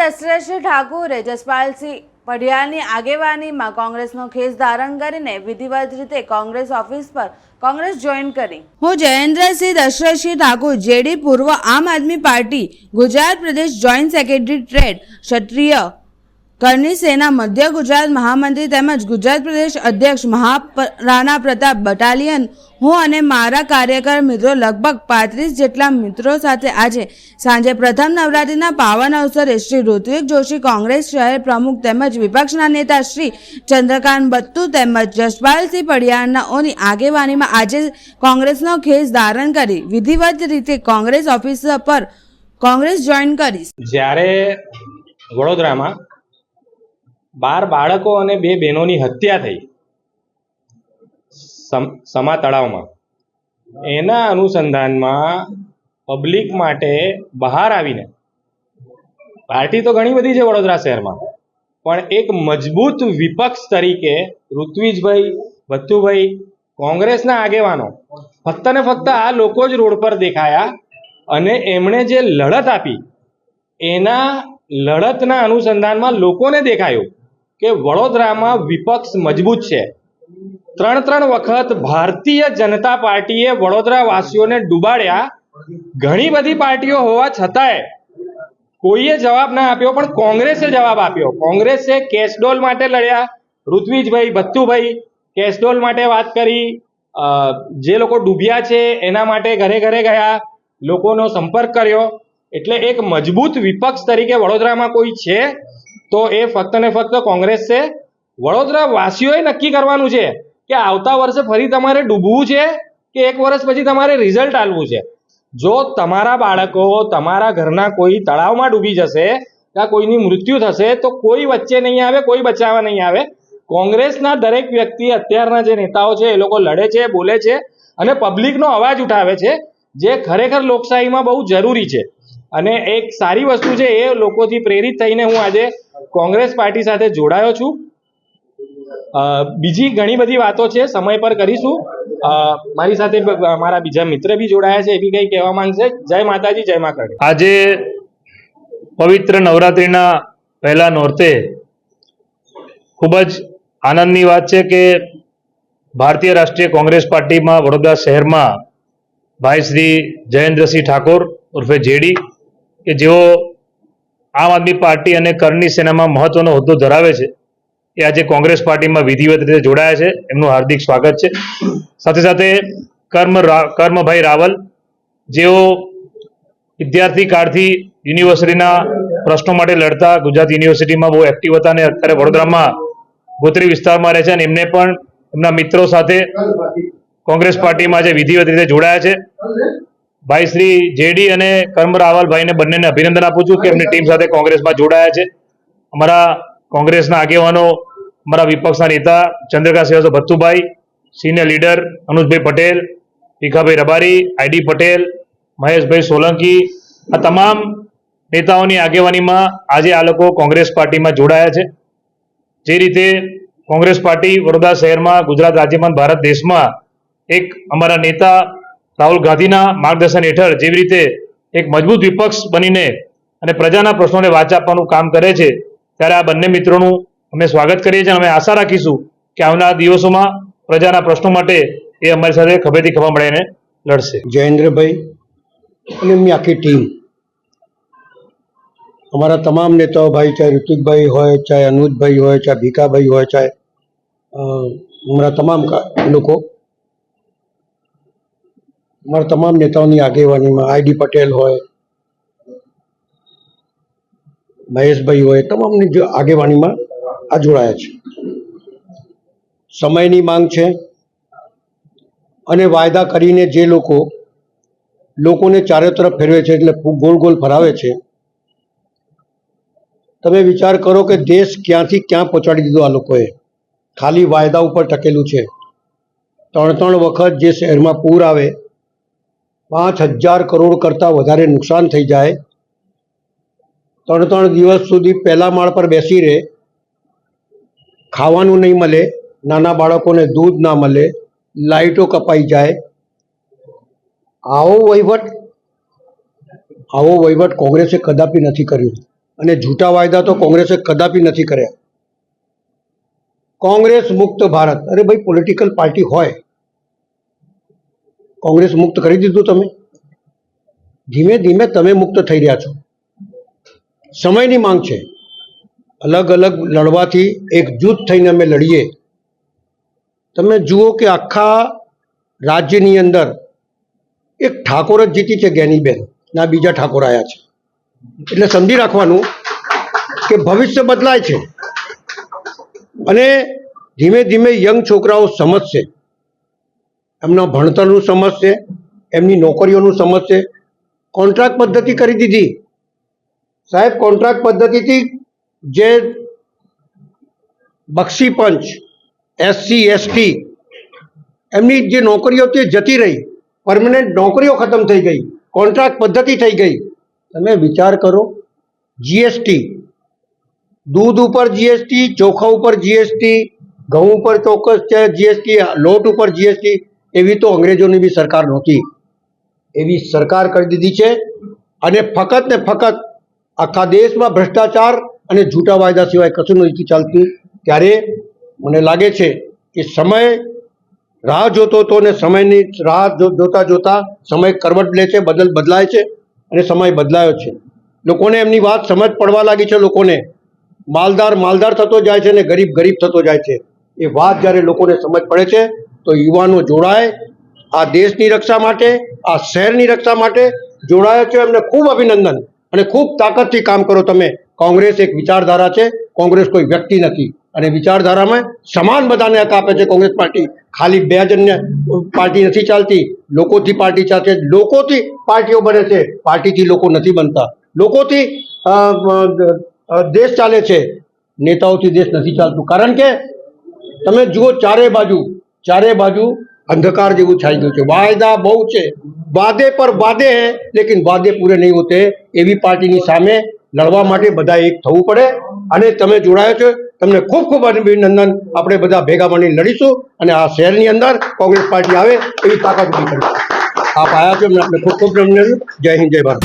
દશરથસિંહ ઠાકુરે જસપાલસિંહ પઢિયાની આગેવાનીમાં કોંગ્રેસનો ખેસ ધારણ કરીને વિધિવત રીતે કોંગ્રેસ ઓફિસ પર કોંગ્રેસ જોઈન કરી. હું જયેન્દ્રસિંહ દશરથસિંહ ઠાકુર, જેડી પૂર્વ આમ આદમી પાર્ટી, ગુજરાત પ્રદેશ જોઈન્ટ સેક્રેટરી ટ્રેડ, ક્ષત્રિય કરની સેના મધ્ય ગુજરાત મહામંત્રી તેમજ ગુજરાત પ્રદેશ અધ્યક્ષ મહારાણા પ્રતાપ બટાલિયન, હું અને મારા કાર્યકર મિત્રો લગભગ પાંત્રીસ જેટલા મિત્રો સાથે આજે સાંજે પ્રથમ નવરાત્રિના પાવન અવસરે શ્રી ઋત્વિક જોશી કોંગ્રેસ શહેર પ્રમુખ તેમજ વિપક્ષના નેતા શ્રી ચંદ્રકાંત બત્તુ તેમજ જસપાલસિંહ પડિયાનાઓની આગેવાનીમાં આજે કોંગ્રેસનો ખેસ ધારણ કરી વિધિવત રીતે કોંગ્રેસ ઓફિસ પર કોંગ્રેસ જોઈન કરીશ જ્યારે વડોદરામાં બાર બાળકો અને બે બહેનોની હત્યા થઈ. સમ- તળાવમાં. એના અનુસંધાનમાં પબ્લિક માટે બહાર આવીને, પાર્ટી તો ઘણી બધી છે વડોદરા શહેરમાં, પણ એક મજબૂત વિપક્ષ તરીકે ઋત્વિજભાઈ, ભથ્થુભાઈ કોંગ્રેસના આગેવાનો ફક્ત ને ફક્ત આ લોકો જ રોડ પર દેખાયા અને એમણે જે લડત આપી, એના લડતના અનુસંધાનમાં લોકોને દેખાયું. કે વડોદરામાં વિપક્ષ મજબૂત છે. ત્રણ ત્રણ વખત ભારતીય જનતા પાર્ટીએ વડોદરા વાસીઓને ડૂબાડ્યા. ઘણી બધી પાર્ટીઓ હોવા છતાંય કોઈએ જવાબ ના આપ્યો, પણ કોંગ્રેસે જવાબ આપ્યો. કોંગ્રેસે કેશડોલ માટે લડ્યા. ઋત્વિજભાઈ ભત્તુભાઈ કેશડોલ માટે વાત કરી. જે લોકો ડૂબ્યા છે, એના માટે ઘરે ઘરે ગયા. લોકોનો સંપર્ક કર્યો. એટલે એક મજબૂત વિપક્ષ તરીકે વડોદરામાં કોઈ છે તો એ ફક્ત ને ફક્ત કોંગ્રેસ વડોદરા વાસીઓએ નક્કી કરવાનું છે કે આવતા વર્ષે ફરી તમારે ડૂબવું છે કે એક વર્ષ પછી તમારે રિઝલ્ટ આલવું છે. જો તમારા બાળકો, તમારા ઘરના કોઈ તળાવમાં ડૂબી જશે, કે કોઈની મૃત્યુ થશે, તો કોઈ વચ્ચે નહીં આવે, કોઈ બચાવવા નહીં આવે. કોંગ્રેસના દરેક વ્યક્તિ, અત્યારના જે નેતાઓ છે, એ લોકો લડે છે, બોલે છે અને પબ્લિકનો અવાજ ઉઠાવે છે, જે ખરેખર લોકશાહીમાં બહુ જરૂરી છે. અને એક સારી વસ્તુ છે, એ લોકોથી પ્રેરિત થઈને હું આજે કોંગ્રેસ પાર્ટી સાથે જોડાયો છું. બીજી ઘણી બધી વાતો છે, સમય પર કરીશું. મારી સાથે મારા બીજા મિત્ર બી જોડાયા છે, એ બી કંઈ કહેવા માંગશે. જય માતાજી, જય મા આજે પવિત્ર નવરાત્રિના પહેલા નોરતે ખૂબ જ આનંદની વાત છે કે ભારતીય રાષ્ટ્રીય કોંગ્રેસ પાર્ટીમાં વડોદરા શહેરમાં ભાઈ શ્રી જયેન્દ્રસિંહ ઠાકોર ઉર્ફે જેડી કે જેઓ આમ આદમી પાર્ટી અને કરની સેનામાં મહત્વનો હોદ્દો ધરાવે છે, એ આજે કોંગ્રેસ પાર્ટીમાં વિધિવત રીતે જોડાયા છે. એમનું હાર્દિક સ્વાગત છે. સાથે સાથે કર્મ કર્મભાઈ રાવલ, જેઓ વિદ્યાર્થી કાળથી યુનિવર્સિટીના પ્રશ્નો માટે લડતા, ગુજરાત યુનિવર્સિટીમાં બહુ એક્ટિવ હતા અને અત્યારે વડોદરામાં ગોત્રી વિસ્તારમાં રહે છે અને એમને પણ એમના મિત્રો સાથે કોંગ્રેસ પાર્ટીમાં આજે વિધિવત રીતે જોડાયા છે. ભાઈ શ્રી જેડી અને કર્મ રાવલ ભાઈને બંનેને અભિનંદન આપું છું કે એમની ટીમ સાથે કોંગ્રેસમાં જોડાયા છે. અમારા કોંગ્રેસના આગેવાનો, અમારા વિપક્ષના નેતા Chandraka Shrivastava Bhattubhai senior leader Anujbhai Patel, Bhikhabhai Rabari, ID Patel, Maheshbhai Solanki, આ તમામ નેતાઓની આગેવાનીમાં આજે આ લોકો કોંગ્રેસ પાર્ટીમાં જોડાયા છે. જે રીતે કોંગ્રેસ પાર્ટી વડોદરા શહેરમાં ગુજરાત રાજ્યમાં ભારત દેશમાં એક અમારા નેતા રાહુલ ગાંધીના માર્ગદર્શન હેઠળ જેવી રીતે એક મજબૂત વિપક્ષ બનીને અને પ્રજાના પ્રશ્નોને વાચા આપવાનું કામ કરે છે, ત્યારે આ બંને મિત્રોનું અમે સ્વાગત કરીએ છીએ અને અમે આશા રાખીશું કે આવનારા દિવસોમાં પ્રજાના પ્રશ્નો માટે એ અમારી સાથે ખભેથી ખભા મળીને લડશે. જયેન્દ્રભાઈ અને એમની આખી ટીમ. અમારા તમામ નેતાઓ ભાઈ, ચાહે ઋતિકભાઈ હોય, ચાહે અનુજભાઈ હોય, ચાહે ભીખાભાઈ હોય, ચાહે અમારા તમામ લોકો અમારા તમામ નેતાઓની આગેવાનીમાં આઈડી પટેલ હોય, મહેશભાઈ હોય તમામની આગેવાનીમાં આ જોડાયા છે. સમયની માંગ છે અને વાયદા કરીને જે લોકો, લોકોને ચારે તરફ ફેરવે છે એટલે ગોલ ગોળ ફરાવે છે. તમે વિચાર કરો કે દેશ ક્યાંથી ક્યાં પહોંચાડી દીધો આ લોકોએ. ખાલી વાયદા ઉપર ટકેલું છે. ત્રણ ત્રણ વખત જે શહેરમાં પૂર આવે પાંચ હજાર કરોડ કરતાં વધારે નુકસાન થઈ જાય. ત્રણ ત્રણ દિવસ સુધી પહેલા માળ પર બેસી રહે. ખાવાનું નહીં મળે, નાના બાળકોને દૂધ ના મળે લાઇટો કપાઈ જાય. આવો વહીવટ આવો વહીવટ કોંગ્રેસે કદાપી નથી કર્યો. અને જૂઠા વાયદા તો કોંગ્રેસે કદાપી નથી કર્યા. કોંગ્રેસ મુક્ત ભારત. અરે ભાઈ પોલિટિકલ પાર્ટી હોય. કોંગ્રેસ મુક્ત કરી દીધું તમે? ધીમે ધીમે તમે મુક્ત થઈ રહ્યા છો. સમયની માંગ છે. અલગ અલગ લડવાથી એક જૂથ થઈને અમે લડીએ. તમે જુઓ કે આખા રાજ્યની અંદર એક ઠાકોર જ જીતી છે જ્ઞાનીબેન. ના, બીજા ઠાકોર આવ્યા છે. એટલે સમજી રાખવાનું કે ભવિષ્ય બદલાય છે. અને ધીમે ધીમે યંગ છોકરાઓ સમજશે. એમના ભણતરનું સમજશે એમની નોકરીઓનું સમજશે કોન્ટ્રાક્ટ પદ્ધતિ કરી દીધી. સાહેબ, કોન્ટ્રાક્ટ પદ્ધતિથી જે બક્ષી પંચ એસસી એસટી એમની જે નોકરીઓ તે જતી રહી. પરમનન્ટ નોકરીઓ ખતમ થઈ ગઈ. કોન્ટ્રાક્ટ પદ્ધતિ થઈ ગઈ. તમે વિચાર કરો જીએસટી દૂધ ઉપર જીએસટી ચોખા ઉપર જીએસટી ઘઉં ઉપર ચોક્કસ છે જીએસટી લોટ ઉપર જીએસટી એવી તો અંગ્રેજોની બી સરકાર નહોતી. એવી સરકાર કરી દીધી છે અને ફક્ત ને ફક્ત આખા દેશમાં ભ્રષ્ટાચાર અને જૂટા વાયદા સિવાય કશું નથી ચાલતું. ત્યારે મને લાગે છે કે સમય રાહ જોતો હતો ને સમયની રાહ જોતા જોતા સમય કરવટ લે છે, બદલ બદલાય છે અને સમય બદલાયો છે. લોકોને એમની વાત સમજ પડવા લાગી છે લોકોને. માલદાર માલદાર થતો જાય છે ને ગરીબ ગરીબ થતો જાય છે. એ વાત જ્યારે લોકોને સમજ પડે છે તો યુવાનો જોડાય, આ દેશની રક્ષા માટે, આ શહેરની રક્ષા માટે જોડાયા છે એમને ખૂબ અભિનંદન અને ખૂબ તાકાતથી કામ કરો તમે. કોંગ્રેસ એક વિચારધારા છે, કોંગ્રેસ કોઈ વ્યક્તિ નથી. અને વિચારધારામાં સમાન બધાને હક આપે છે કોંગ્રેસ પાર્ટી. ખાલી બે જણને પાર્ટી નથી ચાલતી, લોકોથી પાર્ટી ચાલશે. લોકોથી પાર્ટીઓ બને છે, પાર્ટીથી લોકો નથી બનતા. લોકોથી દેશ ચાલે છે. નેતાઓથી દેશ નથી ચાલતું. કારણ કે તમે જુઓ ચારે બાજુ ચારે બાજુ અંધકાર જેવું થઈ ગયું છે. વાયદા બહુ છે. વાદે પર વાદે હે, લેકિન વાદે પૂરે નહીં હોતે એવી પાર્ટીની સામે લડવા માટે બધા એક થવું પડે. અને તમે જોડાયો છો, તમને ખૂબ ખૂબ અભિનંદન. આપણે બધા ભેગા મળીને લડીશું અને આ શહેરની અંદર કોંગ્રેસ પાર્ટી આવે એવી તાકાત ઊભી કરીશું. આપ આવ્યા છો આપણે ખૂબ ખૂબ અભિનંદન. જય હિન્દ, જય ભારત.